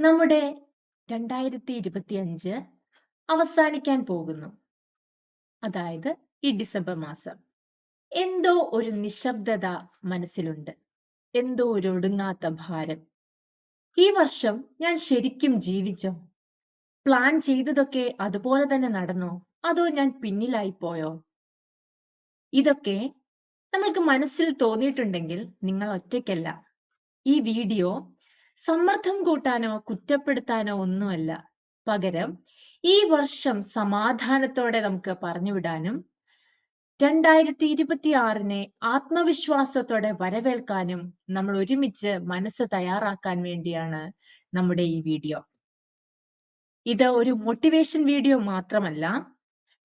നമ്മുടെ രണ്ടായിരത്തി ഇരുപത്തി അഞ്ച് അവസാനിക്കാൻ പോകുന്നു. അതായത് ഈ ഡിസംബർ മാസം. എന്തോ ഒരു നിശബ്ദത മനസ്സിലുണ്ട്. എന്തോ ഒരു ഒടുങ്ങാത്ത ഭാരം. ഈ വർഷം ഞാൻ ശരിക്കും ജീവിച്ചോ? പ്ലാൻ ചെയ്തതൊക്കെ അതുപോലെ തന്നെ നടന്നോ? അതോ ഞാൻ പിന്നിലായി പോയോ? ഇതൊക്കെ നമ്മൾക്ക് മനസ്സിൽ തോന്നിയിട്ടുണ്ടെങ്കിൽ നിങ്ങൾ ഒറ്റയ്ക്കല്ല. ഈ വീഡിയോ സമ്മർദ്ദം കൂട്ടാനോ കുറ്റപ്പെടുത്താനോ ഒന്നുമല്ല. പകരം ഈ വർഷം സമാധാനത്തോടെ നമുക്ക് പറഞ്ഞുവിടാനും രണ്ടായിരത്തി ഇരുപത്തി ആറിനെ ആത്മവിശ്വാസത്തോടെ വരവേൽക്കാനും നമ്മൾ ഒരുമിച്ച് മനസ്സ് തയ്യാറാക്കാൻ വേണ്ടിയാണ് നമ്മുടെ ഈ വീഡിയോ. ഇത് ഒരു മോട്ടിവേഷൻ വീഡിയോ മാത്രമല്ല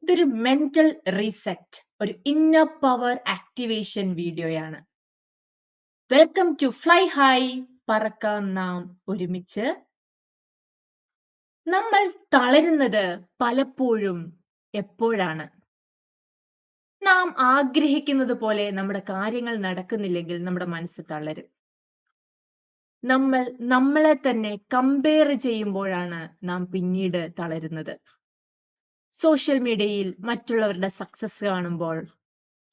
ഇതൊരു മെന്റൽ റീസെറ്റ് ഒരു ഇന്നർ പവർ ആക്ടിവേഷൻ വീഡിയോയാണ് വെൽക്കം ടു ഫ്ലൈ ഹൈ പറക്കാം നാം ഒരുമിച്ച്. നമ്മൾ തളരുന്നത് പലപ്പോഴും എപ്പോഴാണ്? നാം ആഗ്രഹിക്കുന്നത് പോലെ നമ്മുടെ കാര്യങ്ങൾ നടക്കുന്നില്ലെങ്കിൽ നമ്മുടെ മനസ്സ് തളരും. നമ്മൾ നമ്മളെ തന്നെ കമ്പയർ ചെയ്യുമ്പോഴാണ് നാം പിന്നീട് തളരുന്നത്. സോഷ്യൽ മീഡിയയിൽ മറ്റുള്ളവരുടെ സക്സസ് കാണുമ്പോൾ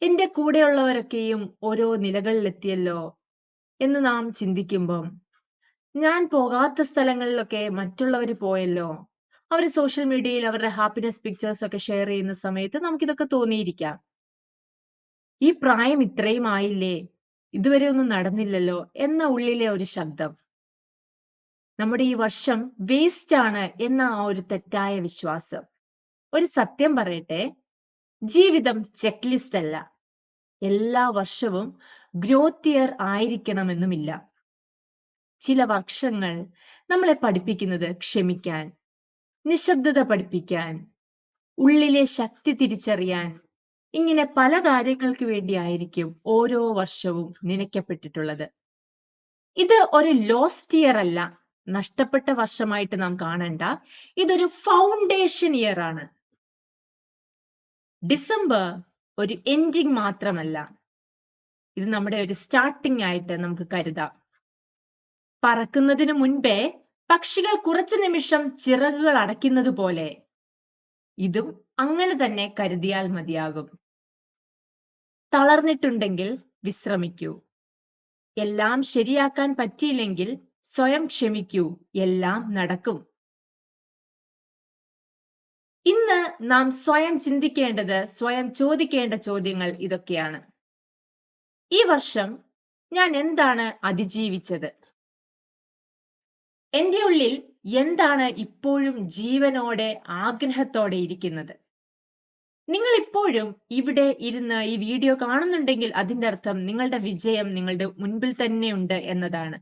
എന്റെ കൂടെയുള്ളവരൊക്കെയും ഓരോ നിലകളിലെത്തിയല്ലോ എന്ന് നാം ചിന്തിക്കുമ്പം ഞാൻ പോകാത്ത സ്ഥലങ്ങളിലൊക്കെ മറ്റുള്ളവർ പോയല്ലോ. അവർ സോഷ്യൽ മീഡിയയിൽ അവരുടെ ഹാപ്പിനെസ് പിക്ചേഴ്സ് ഒക്കെ ഷെയർ ചെയ്യുന്ന സമയത്ത് നമുക്കിതൊക്കെ തോന്നിയിരിക്കാം. ഈ പ്രായം ഇത്രയും ആയില്ലേ? ഇതുവരെ ഒന്നും നടന്നില്ലല്ലോ എന്ന ഉള്ളിലെ ഒരു ശബ്ദം. നമ്മുടെ ഈ വർഷം വേസ്റ്റ് ആണ് എന്ന ആ ഒരു തെറ്റായ വിശ്വാസം. ഒരു സത്യം പറയട്ടെ ജീവിതം ചെക്ക് ലിസ്റ്റ് അല്ല. എല്ലാ വർഷവും ഗ്രോത്ത് ഇയർ ആയിരിക്കണമെന്നുമില്ല. ചില വർഷങ്ങൾ നമ്മളെ പഠിപ്പിക്കുന്നത് ക്ഷമിക്കാൻ നിശബ്ദത പഠിപ്പിക്കാൻ ഉള്ളിലെ ശക്തി തിരിച്ചറിയാൻ ഇങ്ങനെ പല കാര്യങ്ങൾക്ക് വേണ്ടിയായിരിക്കും ഓരോ വർഷവും നനയ്ക്കപ്പെട്ടിട്ടുള്ളത്. ഇത് ഒരു ലോസ്റ്റ് ഇയർ അല്ല. നഷ്ടപ്പെട്ട വർഷമായിട്ട് നാം കാണണ്ട. ഇതൊരു ഫൗണ്ടേഷൻ ഇയർ ആണ്. ഡിസംബർ ഒരു എൻഡിങ് മാത്രമല്ല. ഇത് നമ്മുടെ ഒരു സ്റ്റാർട്ടിംഗ് ആയിട്ട് നമുക്ക് കരുതാം. പറക്കുന്നതിന് മുൻപേ പക്ഷികൾ കുറച്ചു നിമിഷം ചിറകുകൾ അടയ്ക്കുന്നത് പോലെ ഇതും അങ്ങനെ തന്നെ കരുതിയാൽ മതിയാകും. തളർന്നിട്ടുണ്ടെങ്കിൽ വിശ്രമിക്കൂ. എല്ലാം ശരിയാക്കാൻ പറ്റിയില്ലെങ്കിൽ സ്വയം ക്ഷമിക്കൂ. എല്ലാം നടക്കും. ഇന്ന് നാം സ്വയം ചിന്തിക്കേണ്ടത് സ്വയം ചോദിക്കേണ്ട ചോദ്യങ്ങൾ ഇതൊക്കെയാണ്. ഈ വർഷം ഞാൻ എന്താണ് അതിജീവിച്ചത്? എന്റെ ഉള്ളിൽ എന്താണ് ഇപ്പോഴും ജീവനോടെ ആഗ്രഹത്തോടെ ഇരിക്കുന്നത്? നിങ്ങൾ ഇപ്പോഴും ഇവിടെ ഇരുന്ന് ഈ വീഡിയോ കാണുന്നുണ്ടെങ്കിൽ അതിന്റെ അർത്ഥം നിങ്ങളുടെ വിജയം നിങ്ങളുടെ മുൻപിൽ തന്നെ ഉണ്ട് എന്നതാണ്.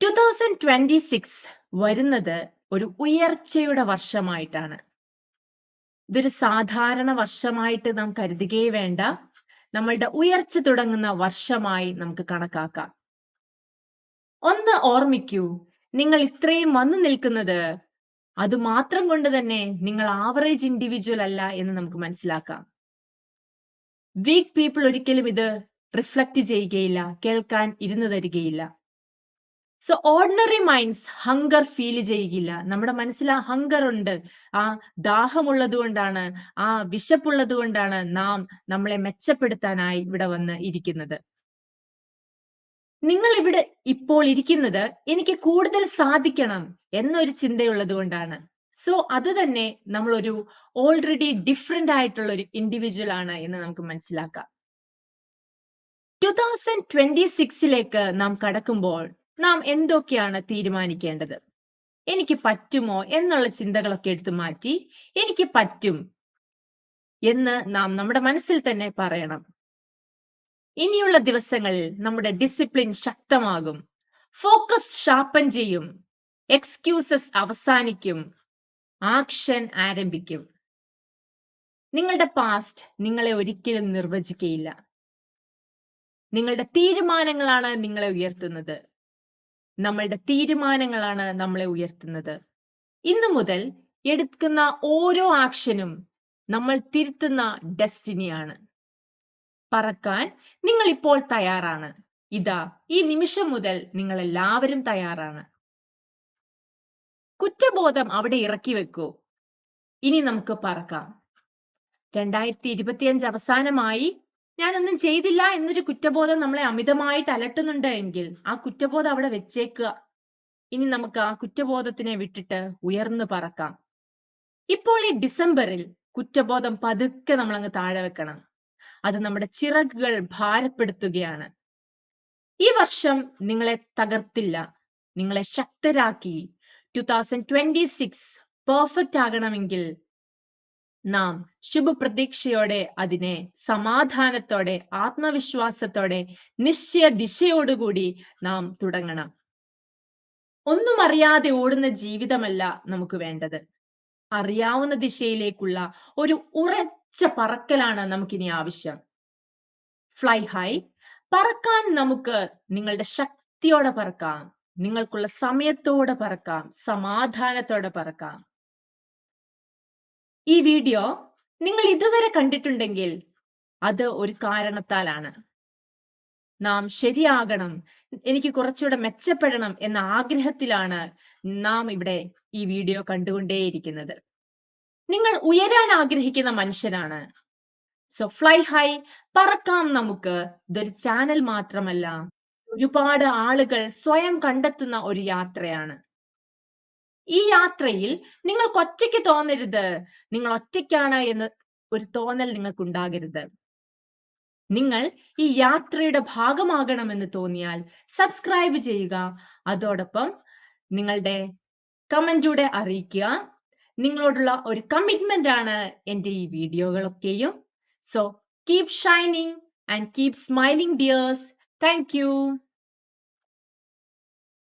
ടു തൗസൻഡ് ട്വന്റി സിക്സ് വരുന്നത് ഒരു ഉയർച്ചയുടെ വർഷമായിട്ടാണ്. ഇതൊരു സാധാരണ വർഷമായിട്ട് നാം കരുതുകയേ വേണ്ട. നമ്മളുടെ ഉയർച്ച തുടങ്ങുന്ന വർഷമായി നമുക്ക് കണക്കാക്കാം. ഒന്ന് ഓർമ്മിക്കൂ നിങ്ങൾ ഇത്രയും വന്നു നിൽക്കുന്നത് അത് മാത്രം കൊണ്ട് തന്നെ നിങ്ങൾ ആവറേജ് ഇൻഡിവിജ്വൽ അല്ല എന്ന് നമുക്ക് മനസ്സിലാക്കാം. വീക്ക് പീപ്പിൾ ഒരിക്കലും ഇത് റിഫ്ലക്റ്റ് ചെയ്യുകയില്ല കേൾക്കാൻ ഇരുന്നു തരികയില്ല. So ordinary minds hunger feel ചെയ്യുകയില്ല നമ്മുടെ മനസ്സിൽ ആ ഹങ്കർ ഉണ്ട്. ആ ദാഹമുള്ളത് കൊണ്ടാണ് ആ വിശപ്പുള്ളത് കൊണ്ടാണ് നാം നമ്മളെ മെച്ചപ്പെടുത്താനായി ഇവിടെ വന്ന് ഇരിക്കുന്നത്. നിങ്ങൾ ഇവിടെ ഇപ്പോൾ ഇരിക്കുന്നത് എനിക്ക് കൂടുതൽ സാധിക്കണം എന്നൊരു ചിന്തയുള്ളത് കൊണ്ടാണ്. സോ അത് തന്നെ നമ്മളൊരു ഓൾറെഡി ഡിഫറെന്റ് ആയിട്ടുള്ള ഒരു ഇൻഡിവിജ്വൽ ആണ് എന്ന് നമുക്ക് മനസ്സിലാക്കാം. ടു തൗസൻഡ് ട്വന്റി സിക്സിലേക്ക് നാം കടക്കുമ്പോൾ നാം എന്തൊക്കെയാണ് തീരുമാനിക്കേണ്ടത്? എനിക്ക് പറ്റുമോ എന്നുള്ള ചിന്തകളൊക്കെ എടുത്തു മാറ്റി എനിക്ക് പറ്റും എന്ന് നാം നമ്മുടെ മനസ്സിൽ തന്നെ പറയണം. ഇനിയുള്ള ദിവസങ്ങളിൽ നമ്മുടെ ഡിസിപ്ലിൻ ശക്തമാകും. ഫോക്കസ് ഷാർപ്പൻ ചെയ്യും. എക്സ്ക്യൂസസ് അവസാനിക്കും. ആക്ഷൻ ആരംഭിക്കും. നിങ്ങളുടെ പാസ്റ്റ് നിങ്ങളെ ഒരിക്കലും നിർവചിക്കയില്ല. നിങ്ങളുടെ തീരുമാനങ്ങളാണ് നിങ്ങളെ ഉയർത്തുന്നത്. നമ്മളുടെ തീരുമാനങ്ങളാണ് നമ്മളെ ഉയർത്തുന്നത്. ഇന്നു മുതൽ എടുക്കുന്ന ഓരോ ആക്ഷനും നമ്മൾ തിരുത്തുന്ന ഡെസ്റ്റിനിയാണ്. പറക്കാൻ നിങ്ങൾ ഇപ്പോൾ തയ്യാറാണ്. ഇതാ ഈ നിമിഷം മുതൽ നിങ്ങൾ എല്ലാവരും തയ്യാറാണ്. കുറ്റബോധം അവിടെ ഇറക്കി വെക്കൂ. ഇനി നമുക്ക് പറക്കാം. രണ്ടായിരത്തി ഇരുപത്തിയഞ്ച് അവസാനമായി ഞാനൊന്നും ചെയ്തില്ല എന്നൊരു കുറ്റബോധം നമ്മളെ അമിതമായിട്ട് അലട്ടുന്നുണ്ട് എങ്കിൽ ആ കുറ്റബോധം അവിടെ വെച്ചേക്കുക. ഇനി നമുക്ക് ആ കുറ്റബോധത്തിനെ വിട്ടിട്ട് ഉയർന്നു പറക്കാം. ഇപ്പോൾ ഈ ഡിസംബറിൽ കുറ്റബോധം പതുക്കെ നമ്മൾ അങ്ങ് താഴെ വെക്കണം. അത് നമ്മുടെ ചിറകുകൾ ഭാരപ്പെടുത്തുകയാണ്. ഈ വർഷം നിങ്ങളെ തകർത്തില്ല. നിങ്ങളെ ശക്തരാക്കി. Two thousand twenty six perfect ആകണമെങ്കിൽ നാം ശുഭപ്രതീക്ഷയോടെ അതിനെ സമാധാനത്തോടെ ആത്മവിശ്വാസത്തോടെ നിശ്ചയ ദിശയോടുകൂടി നാം തുടങ്ങണം. ഒന്നും അറിയാതെ ഓടുന്ന ജീവിതമല്ല നമുക്ക് വേണ്ടത്. അറിയാവുന്ന ദിശയിലേക്കുള്ള ഒരു ഉറച്ച പറക്കലാണ് നമുക്കിനി ആവശ്യം. ഫ്ലൈ ഹൈ പറക്കാൻ നമുക്ക് നിങ്ങളുടെ ശക്തിയോടെ പറക്കാം. നിങ്ങൾക്കുള്ള സമയത്തോടെ പറക്കാം. സമാധാനത്തോടെ പറക്കാം. ഈ വീഡിയോ നിങ്ങൾ ഇതുവരെ കണ്ടിട്ടുണ്ടെങ്കിൽ അത് ഒരു കാരണത്താലാണ്. നാം ശരിയാകണം എനിക്ക് കുറച്ചുകൂടെ മെച്ചപ്പെടണം എന്ന ആഗ്രഹത്തിലാണ് നാം ഇവിടെ ഈ വീഡിയോ കണ്ടുകൊണ്ടേയിരിക്കുന്നത്. നിങ്ങൾ ഉയരാൻ ആഗ്രഹിക്കുന്ന മനുഷ്യരാണ്. സോ ഫ്ലൈ ഹൈ പറക്കാം നമുക്ക്. ഇതൊരു ചാനൽ മാത്രമല്ല ഒരുപാട് ആളുകൾ സ്വയം കണ്ടെത്തുന്ന ഒരു യാത്രയാണ്. ഈ യാത്രയിൽ നിങ്ങൾക്ക് ഒറ്റയ്ക്ക് തോന്നരുത്. നിങ്ങൾ ഒറ്റയ്ക്കാണ് എന്ന് ഒരു തോന്നൽ നിങ്ങൾക്ക് ഉണ്ടാകരുത് നിങ്ങൾ ഈ യാത്രയുടെ ഭാഗമാകണമെന്ന് തോന്നിയാൽ സബ്സ്ക്രൈബ് ചെയ്യുക. അതോടൊപ്പം നിങ്ങളുടെ കമന്റൂടെ അറിയിക്കുക. നിങ്ങളോടുള്ള ഒരു കമ്മിറ്റ്മെന്റ് ആണ് എന്റെ ഈ വീഡിയോകളൊക്കെയും. So keep shining and keep smiling dears thank